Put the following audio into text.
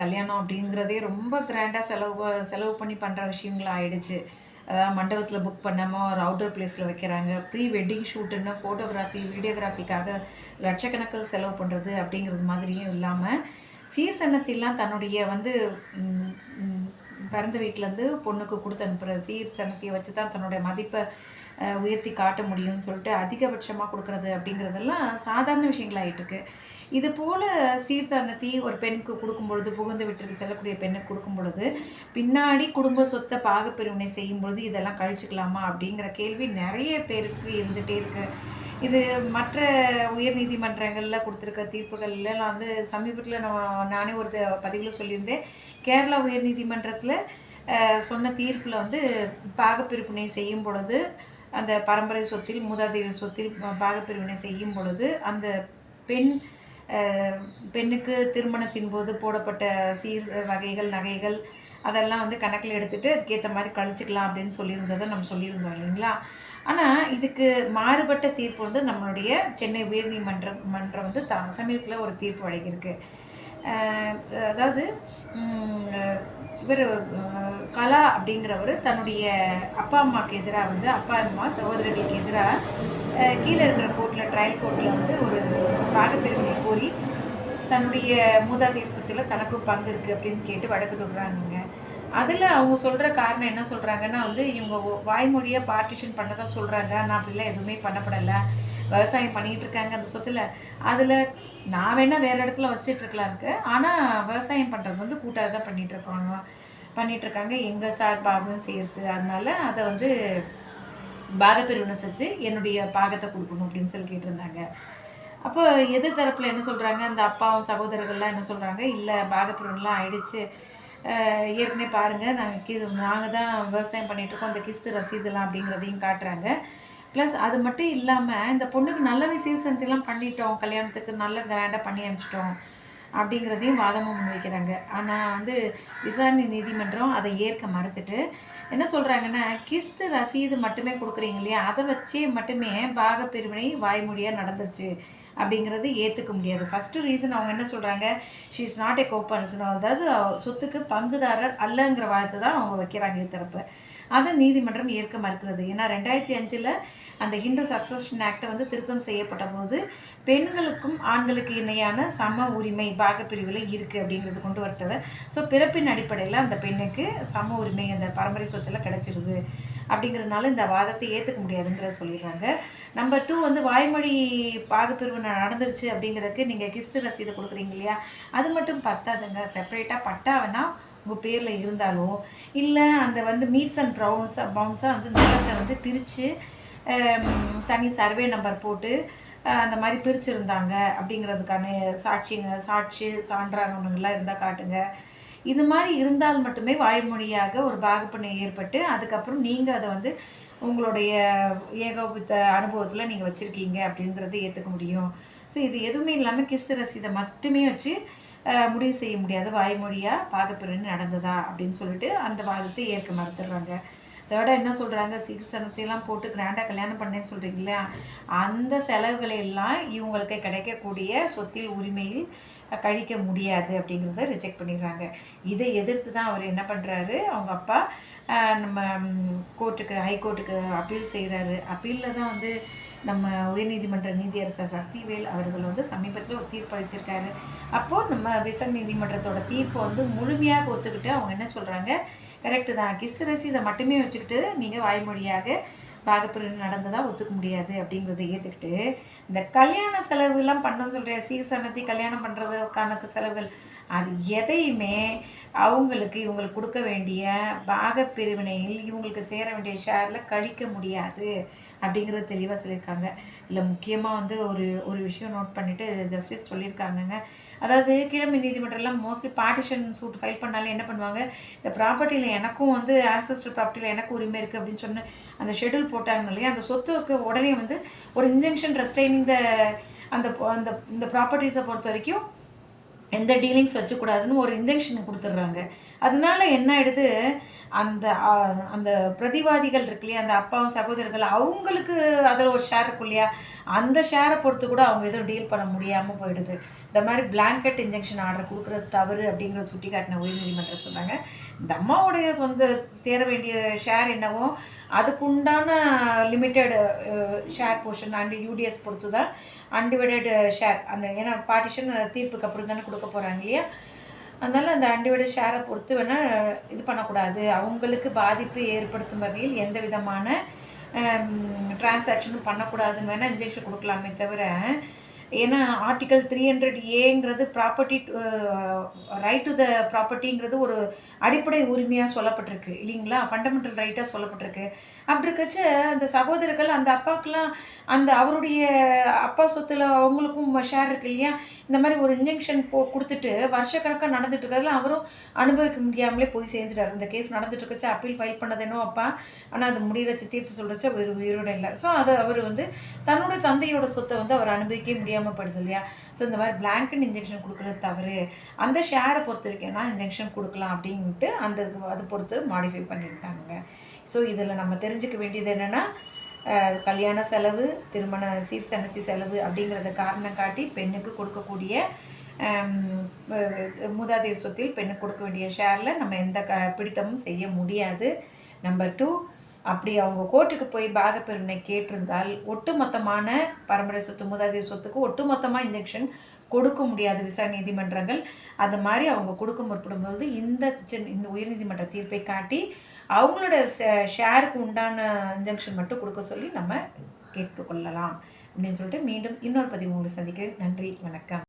கல்யாணம் அப்படிங்கிறதே ரொம்ப கிராண்டாக செலவு செலவு பண்ணி பண்ணுற விஷயங்கள் ஆயிடுச்சு அதாவது மண்டபத்தில் புக் பண்ணாமல் ஒரு அவுட்டர் பிளேஸில் வைக்கிறாங்க. ப்ரீ வெட்டிங் ஷூட்டுன்னு ஃபோட்டோகிராஃபி வீடியோகிராஃபிக்காக லட்சக்கணக்கில் செலவு பண்ணுறது அப்படிங்கிறது மாதிரியும் இல்லாமல் சீர்சனத்திலாம் தன்னுடைய வந்து பிறந்த வீட்டிலேருந்து பொண்ணுக்கு கொடுத்து அனுப்புகிற சீர் சனத்தையை வச்சு தான் தன்னுடைய மதிப்பை உயர்த்தி காட்ட முடியும்னு சொல்லிட்டு அதிகபட்சமாக கொடுக்குறது அப்படிங்கிறதெல்லாம் சாதாரண விஷயங்களாயிட்டு இருக்கு இது போல் சீர்தனத்தி ஒரு பெண்ணுக்கு கொடுக்கும் பொழுது புகுந்த விட்டு செல்லக்கூடிய பெண்ணுக்கு கொடுக்கும் பொழுது பின்னாடி குடும்ப சொத்தை பாகப்பிரிவினை செய்யும் பொழுது இதெல்லாம் கழிச்சுக்கலாமா அப்படிங்கிற கேள்வி நிறைய பேருக்கு இருந்துகிட்டே இருக்கு. இது மற்ற உயர் நீதிமன்றங்களில் கொடுத்துருக்க தீர்ப்புகள்லாம் வந்து சமீபத்தில் நான் நானே ஒரு பதிவில் சொல்லியிருந்தேன். கேரளா உயர் நீதிமன்றத்தில் சொன்ன தீர்ப்பில் வந்து பாகப்பிரிப்பினை செய்யும் பொழுது அந்த பரம்பரை சொத்தில் மூதாதையர் சொத்தில் பாகப்பிரிவினை செய்யும் பொழுது அந்த பெண் பெண்ணுக்கு திருமணத்தின் போது போடப்பட்ட சீர் வகைகள் நகைகள் அதெல்லாம் வந்து கணக்கில் எடுத்துகிட்டு அதுக்கேற்ற மாதிரி கழிச்சுக்கலாம் அப்படின்னு சொல்லியிருந்ததை நம்ம சொல்லியிருந்தோம் இல்லைங்களா? ஆனால் இதுக்கு மாறுபட்ட தீர்ப்பு வந்து நம்மளுடைய சென்னை உயர்நீதிமன்றம் மன்றம் வந்து த சமீபத்தில் ஒரு தீர்ப்பு வழங்கியிருக்கு. அதாவது இவர் கலா அப்படிங்கிறவர் தன்னுடைய அப்பா அம்மாவுக்கு எதிராக வந்து அப்பா அம்மா சகோதரர்களுக்கு எதிராக கீழே இருக்கிற கோர்ட்டில் ட்ரையல் கோர்ட்டில் வந்து ஒரு பாகப்பிரிவினை கோரி தன்னுடைய மூதாதையர் சொத்தில் தனக்கும் பங்கு இருக்குது அப்படின்னு கேட்டு வழக்கு தொடுறாங்கங்க. அதில் அவங்க சொல்கிற காரணம் என்ன சொல்கிறாங்கன்னா வந்து இவங்க வாய்மொழியை வாய்மொழியாக பார்ட்டிஷன் பண்ணதான் சொல்கிறாங்க நான் அப்படிலாம் எதுவுமே பண்ணப்படலை. விவசாயம் பண்ணிகிட்டு இருக்காங்க அந்த சொத்தில். அதில் நான் வேணால் வேறு இடத்துல வசிச்சுட்டு இருக்கலாம் இருக்கு ஆனால் விவசாயம் பண்ணுறது வந்து கூட்டாக தான் பண்ணிகிட்ருக்காங்க பண்ணிகிட்ருக்காங்க எங்கள் சார் எங்கள் சார்பாகவும் செய்கிறது அதனால அதை வந்து பாகப்பிரிவினை செஞ்சு என்னுடைய பாகத்தை கொடுக்கணும் அப்படின்னு சொல்லி கேட்டிருந்தாங்க. அப்போ எது தரப்பில் என்ன சொல்கிறாங்க அந்த அப்பாவும் சகோதரர்கள்லாம் என்ன சொல்கிறாங்க இல்லை பாகப்பிரிவினைலாம் ஆயிடுச்சு. ஏற்கனவே பாருங்கள் நாங்கள் கி நாங்கள் தான் விவசாயம் பண்ணிகிட்ருக்கோம் இருக்கோம். அந்த கிஸ்து ரசீதுலாம் அப்படிங்கிறதையும் காட்டுறாங்க. ப்ளஸ் அது மட்டும் இல்லாமல் இந்த பொண்ணுக்கு நல்ல சீர்சனத்தைலாம் பண்ணிட்டோம். கல்யாணத்துக்கு நல்ல கிராண்டாக பண்ணி அனுப்பிச்சிட்டோம். அப்படிங்கிறதையும் வாதமும் முன்வைக்கிறாங்க. ஆனால் வந்து விசாரணை நீதிமன்றம் அதை ஏற்க மறுத்துட்டு என்ன சொல்கிறாங்கன்னா கிஸ்து ரசீது மட்டுமே கொடுக்குறீங்க இல்லையா? அதை வச்சே மட்டுமே பாகப்பிரிவினை வாய்மொழியாக நடந்துருச்சு. அப்படிங்கிறது ஏற்றுக்க முடியாது. ஃபஸ்ட்டு ரீசன் அவங்க என்ன சொல்கிறாங்க she is not a coparcener அதாவது சொத்துக்கு பங்குதாரர் அல்லங்கிற வார்த்தை தான் அவங்க வைக்கிறாங்க இது தரப்பு. அதை நீதிமன்றம் ஏற்க மறுக்கிறது. ஏன்னா ரெண்டாயிரத்தி அஞ்சில் அந்த ஹிந்து சக்சஷன் ஆக்டை வந்து திருத்தம் செய்யப்பட்ட போது பெண்களுக்கும் ஆண்களுக்கு இணையான சம உரிமை பாகப்பிரிவில் இருக்குது அப்படிங்கிறது கொண்டு வரட்டதை ஸோ பிறப்பின் அடிப்படையில் அந்த பெண்ணுக்கு சம உரிமை அந்த பரம்பரை சொத்தில் கிடச்சிருது அப்படிங்கிறதுனால இந்த வாதத்தை ஏற்றுக்க முடியாதுங்கிறத சொல்லிடுறாங்க. நம்பர் டூ வந்து வாய்மொழி பாகப்பிரிவு நடந்துருச்சு அப்படிங்கிறதுக்கு நீங்கள் கிஸ்து ரசீதை கொடுக்குறீங்க இல்லையா? அது மட்டும் பத்தாதுங்க. செப்பரேட்டாக பட்டாவனா உங்கள் பேரில் இருந்தாலும் இல்லை அந்த வந்து மீட்ஸ் அண்ட் ப்ரௌன்ஸாக பவுன்ஸாக வந்து நிலத்தை வந்து பிரித்து தனி சர்வே நம்பர் போட்டு அந்த மாதிரி பிரிச்சுருந்தாங்க. அப்படிங்கிறதுக்கான சாட்சிங்க சாட்சி சான்றாங்கலாம் இருந்தால் காட்டுங்க. இது மாதிரி இருந்தால் மட்டுமே வாய்மொழியாக ஒரு பாகுப்பண்ணை ஏற்பட்டு அதுக்கப்புறம் நீங்கள் அதை வந்து உங்களுடைய ஏகோபித்த அனுபவத்தில் நீங்கள் வச்சுருக்கீங்க அப்படிங்கிறத ஏற்றுக்க முடியும். ஸோ இது எதுவுமே இல்லாமல் கிஸ்து ரசீதை மட்டுமே வச்சு முடிவு செய்ய முடியாது வாய்மொழியாக பாகப்பிரிவினை நடந்ததா அப்படின்னு சொல்லிட்டு அந்த வாதத்தை ஏற்க மறுத்துடுறாங்க. தேர்டாக என்ன சொல்கிறாங்க சீர்சனத்தையெல்லாம் போட்டு கிராண்டாக கல்யாணம் பண்ணேன்னு சொல்கிறீங்களா அந்த செலவுகளை எல்லாம் இவங்களுக்கு கிடைக்கக்கூடிய சொத்தில் உரிமையில் கழிக்க முடியாது அப்படிங்கிறத ரிஜெக்ட் பண்ணிடுறாங்க. இதை எதிர்த்து தான் அவர் என்ன பண்ணுறாரு அவங்க அப்பா நம்ம கோர்ட்டுக்கு ஹைகோர்ட்டுக்கு அப்பீல் செய்கிறாரு அப்பீலில் தான் வந்து நம்ம உயர்நீதிமன்ற நீதியரசர் சக்திவேல் அவர்கள் வந்து சமீபத்தில் ஒரு தீர்ப்பு அளிச்சிருக்காரு. அப்போது நம்ம விசன் நீதிமன்றத்தோட தீர்ப்பை வந்து முழுமையாக ஒத்துக்கிட்டு அவங்க என்ன சொல்கிறாங்க கரெக்டு தான். கிஸ் ரசீதை மட்டுமே வச்சுக்கிட்டு நீங்கள் வாய்மொழியாக பாகப்பிரிவு நடந்ததாக ஒத்துக்க முடியாது அப்படிங்கிறத ஏற்றுக்கிட்டு இந்த கல்யாண செலவுலாம் பண்ணணும்னு சொல்கிற சீர்சனத்தை கல்யாணம் பண்ணுறதுக்கான செலவுகள். அது எதையுமே அவங்களுக்கு இவங்களுக்கு கொடுக்க வேண்டிய பாகப்பிரிவினையில் இவங்களுக்கு சேர வேண்டிய ஷேரில் கழிக்க முடியாது அப்படிங்கிறது தெளிவாக சொல்லியிருக்காங்க. இல்லை முக்கியமாக வந்து ஒரு ஒரு விஷயம் நோட் பண்ணிவிட்டு ஜஸ்டிஸ் சொல்லியிருக்காங்கங்க. அதாவது கிழமை நீதிமன்றம்லாம் மோஸ்ட்லி பார்ட்டிஷன் சூட் ஃபைல் பண்ணாலே என்ன பண்ணுவாங்க? இந்த ப்ராப்பர்ட்டியில் எனக்கும் வந்து ஆன்சஸ்டர் ப்ராப்பர்ட்டியில் எனக்கு உரிமை இருக்குது அப்படின்னு சொன்ன அந்த ஷெட்யூல் போட்டாங்க இல்லையா? அந்த சொத்துக்கு உடனே வந்து ஒரு இன்ஜெக்ஷன் ரெஸ்டைனிங் த அந்த அந்த இந்த ப்ராப்பர்ட்டிஸை பொறுத்த வரைக்கும் எந்த டீலிங்ஸ் வச்சக்கூடாதுன்னு ஒரு இன்ஜெக்ஷன் கொடுத்துட்றாங்க. அதனால என்ன ஆயிடுது? அந்த அந்த பிரதிவாதிகள் இருக்கு இல்லையா அந்த அப்பாவும் சகோதரர்கள் அவங்களுக்கு அதில் ஒரு ஷேர் இருக்கு இல்லையா அந்த ஷேரை பொறுத்து கூட அவங்க எதுவும் டீல் பண்ண முடியாமல் போயிடுது. இந்த மாதிரி பிளாங்கெட் இன்ஜெக்ஷன் ஆர்டர் கொடுக்குறது தவறு அப்படிங்கிறத சுட்டி காட்டின உயர்நீதிமன்றம் சொன்னாங்க. இந்த அம்மாவுடைய சொந்த தேர வேண்டிய ஷேர் என்னவோ அதுக்குண்டான limited share portion and UDS பொறுத்து தான் அன்டிவைடட் ஷேர் அந்த ஏன்னா பார்ட்டிஷன் தீர்ப்புக்கு அப்புறம் தானே கொடுக்க போகிறாங்க இல்லையா? அதனால் அந்த அன்டிவைடட் ஷேரை பொறுத்து வேணால் இது பண்ணக்கூடாது. அவங்களுக்கு பாதிப்பு ஏற்படுத்தும் வகையில் எந்த விதமான டிரான்சாக்ஷனும் பண்ணக்கூடாதுன்னு வேணால் இன்ஜெக்ஷன் கொடுக்கலாமே தவிர ஏன்னா ஆர்டிக்கல் த்ரீ ஹண்ட்ரட் ஏங்கிறது ப்ராப்பர்ட்டி ரைட் டு த ப்ராப்பர்ட்டிங்கிறது ஒரு அடிப்படை உரிமையாக சொல்லப்பட்டிருக்கு. இல்லைங்களா? ஃபண்டமெண்டல் ரைட்டாக சொல்லப்பட்டிருக்கு. அப்படி இருக்கச்ச அந்த சகோதரர்கள் அந்த அப்பாவுக்கெல்லாம் அந்த அவருடைய அப்பா சொத்தில் அவங்களுக்கும் ஷேர் இருக்கு இல்லையா? இந்த மாதிரி ஒரு இன்ஜெக்ஷன் போ கொடுத்துட்டு வருஷக்கணக்காக நடந்துட்டு இருக்கிறதுல அவரும் அனுபவிக்க முடியாமலே போய் சேர்ந்துட்டார். இந்த கேஸ் நடந்துட்டு இருக்கச்சு அப்பீல் ஃபைல் பண்ணதேனோ அப்பா. ஆனால் அது முடிகிறச்சு தீர்ப்பு சொல்கிறச்சு அவர் உயிரோடு இல்லை. ஸோ அது அவர் வந்து தன்னோட தந்தையோட சொத்தை வந்து அவர் அனுபவிக்க முடியாமல் படுது இல்லையா? ஸோ இந்த மாதிரி பிளாங்கெட் இன்ஜெக்ஷன் கொடுக்குறது தவறு. அந்த ஷேரை பொறுத்த வரைக்கும்னா இன்ஜெக்ஷன் கொடுக்கலாம் அப்படின்ட்டு அந்த அது பொறுத்து மாடிஃபை பண்ணிட்டாங்க. ஸோ இதில் நம்ம தெரிஞ்சுக்க வேண்டியது என்னென்னா கல்யாண செலவு திருமண சீர் சனத்தி செலவு அப்படிங்கிறத காரணம் காட்டி பெண்ணுக்கு கொடுக்கக்கூடிய மூதாதீர் மூதாதையர் சொத்தில் பெண்ணுக்கு கொடுக்க வேண்டிய ஷேரில் நம்ம எந்த க பிடித்தமும் செய்ய முடியாது. நம்பர் டூ அப்படி அவங்க கோர்ட்டுக்கு போய் பாகப்பிரிவினை கேட்டிருந்தால் ஒட்டுமொத்தமான பரம்பரை சொத்து மூதாதைய சொத்துக்கு ஒட்டுமொத்தமாக இன்ஜெக்ஷன் கொடுக்க முடியாது விசாரணை நீதிமன்றங்கள். அது மாதிரி அவங்க கொடுக்க முற்படும்போது இந்த இந்த உயர்நீதிமன்ற தீர்ப்பை காட்டி அவங்களோட ஷேருக்கு உண்டான இன்ஜெக்ஷன் மட்டும் கொடுக்க சொல்லி நம்ம கேட்டுக்கொள்ளலாம் அப்படின்னு சொல்லிட்டு மீண்டும் இன்னொரு பதிவு உங்களை சந்திக்கிறேன். நன்றி வணக்கம்.